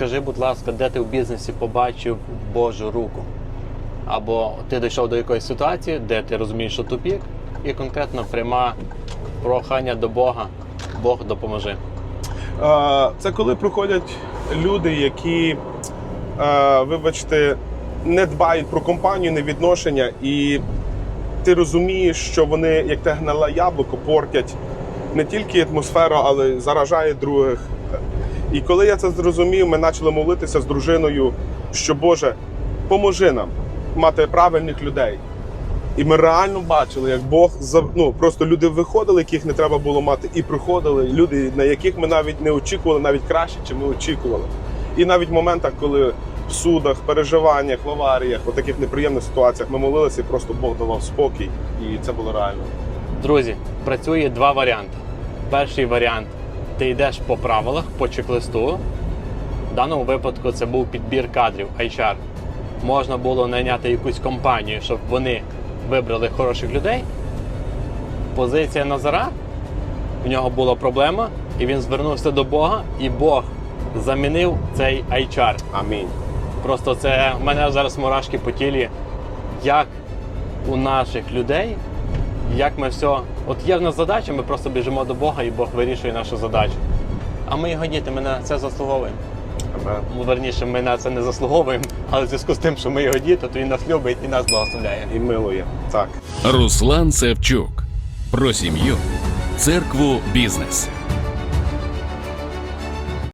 Скажи, будь ласка, де ти в бізнесі побачив Божу руку? Або ти дійшов до якоїсь ситуації, де ти розумієш, що тупік, і конкретно пряма прохання до Бога. Бог допоможи. Це коли приходять люди, які, вибачте, не дбають про компанію, не відношення, і ти розумієш, що вони, як те гниле яблуко, портять не тільки атмосферу, але й заражають других. І коли я це зрозумів, ми почали молитися з дружиною, що Боже, поможи нам мати правильних людей. І ми реально бачили, як Бог ну, просто люди виходили, яких не треба було мати, і приходили люди, на яких ми навіть не очікували, навіть краще, чим ми очікували. І навіть в моментах, коли в судах, переживаннях, в аваріях, в таких неприємних ситуаціях ми молилися, і просто Бог давав спокій, і це було реально. Друзі, працює два варіанти. Перший варіант ти йдеш по правилах, по чек-листу. В даному випадку це був підбір кадрів HR. Можна було найняти якусь компанію, щоб вони вибрали хороших людей. Позиція Назара, в нього була проблема, і він звернувся до Бога, і Бог замінив цей HR. Амінь. Просто це в мене зараз мурашки по тілі, як у наших людей, як ми все. От є в нас задача, ми просто біжимо до Бога і Бог вирішує нашу задачу. А ми його діти, ми на це заслуговуємо. Амен. Ну, верніше, ми на це не заслуговуємо, але в зв'язку з тим, що ми його діти, то він нас любить і нас благословляє. І милує. Так. Руслан Севчук про сім'ю, церкву, бізнес.